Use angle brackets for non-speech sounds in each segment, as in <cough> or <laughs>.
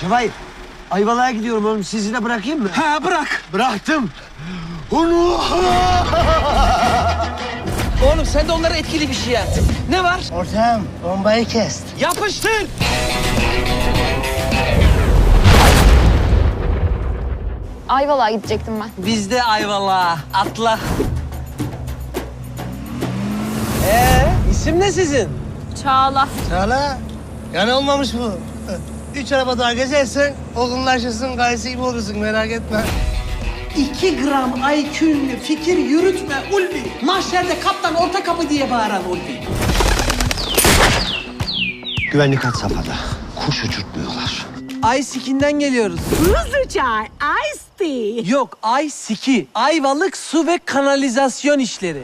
Cevahir, Ayvalık'a gidiyorum oğlum. Sizi de bırakayım mı? Ha bırak. Bıraktım. Onu... <laughs> Oğlum sen de onlara etkili bir şey at. Ne var? Ortağım bombayı kes. Yapıştır. Ayvalık'a gidecektim ben. Biz de Ayvalık'a. Atla. Ee, isim ne sizin? Çağla. Çağla. Yani olmamış bu. Üç araba daha gezersen olgunlaşırsın, gayesi gibi olursun merak etme. İki gram IQ'nü fikir yürütme Ulvi. Mahşerde kaptan orta kapı diye bağıran Ulvi. Güvenlik hat safhada. Kuş uçurtmuyorlar. Ay Siki'nden geliyoruz. Hızlı çay, ice tea. Yok Ay Siki. Ayvalık su ve kanalizasyon işleri.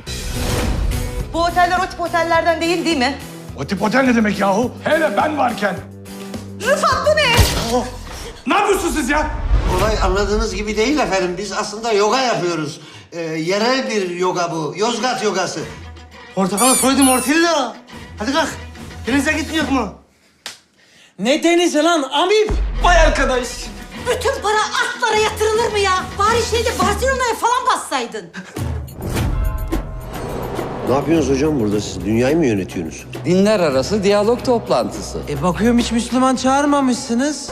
Bu oteller o tip otellerden değil değil mi? O tip otel ne demek yahu? Hele ben varken. Rıfat ne? Yapıyorsunuz siz ya? Olay anladığınız gibi değil efendim. Biz aslında yoga yapıyoruz. Ee, yerel bir yoga bu. Yozgat yogası. Portakalı soydum Ortillo. Hadi kalk. Denize gitmiyor mu? Ne denizi lan amip? Vay arkadaş. Bütün para atlara yatırılır mı ya? Bari şeyde Barcelona'ya falan bassaydın. Ne yapıyorsunuz hocam burada siz? Dünyayı mı yönetiyorsunuz? Dinler arası diyalog toplantısı. E bakıyorum hiç Müslüman çağırmamışsınız.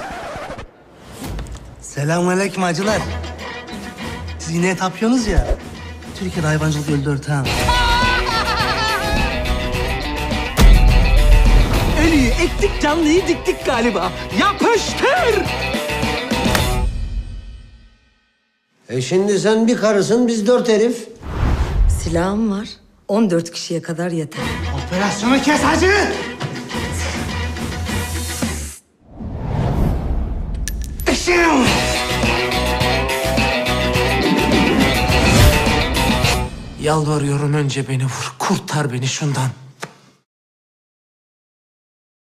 Selamünaleyküm hacılar. Siz yine tapıyorsunuz ya. Türkiye'de hayvancılık öldü ortağım. <laughs> Ölüyü ektik canlıyı diktik galiba. Yapıştır. E şimdi sen bir karısın, biz dört herif. Silahım var. 14 kişiye kadar yeter. Operasyonu kes hacı. Işığım. Yalvarıyorum önce beni vur. Kurtar beni şundan.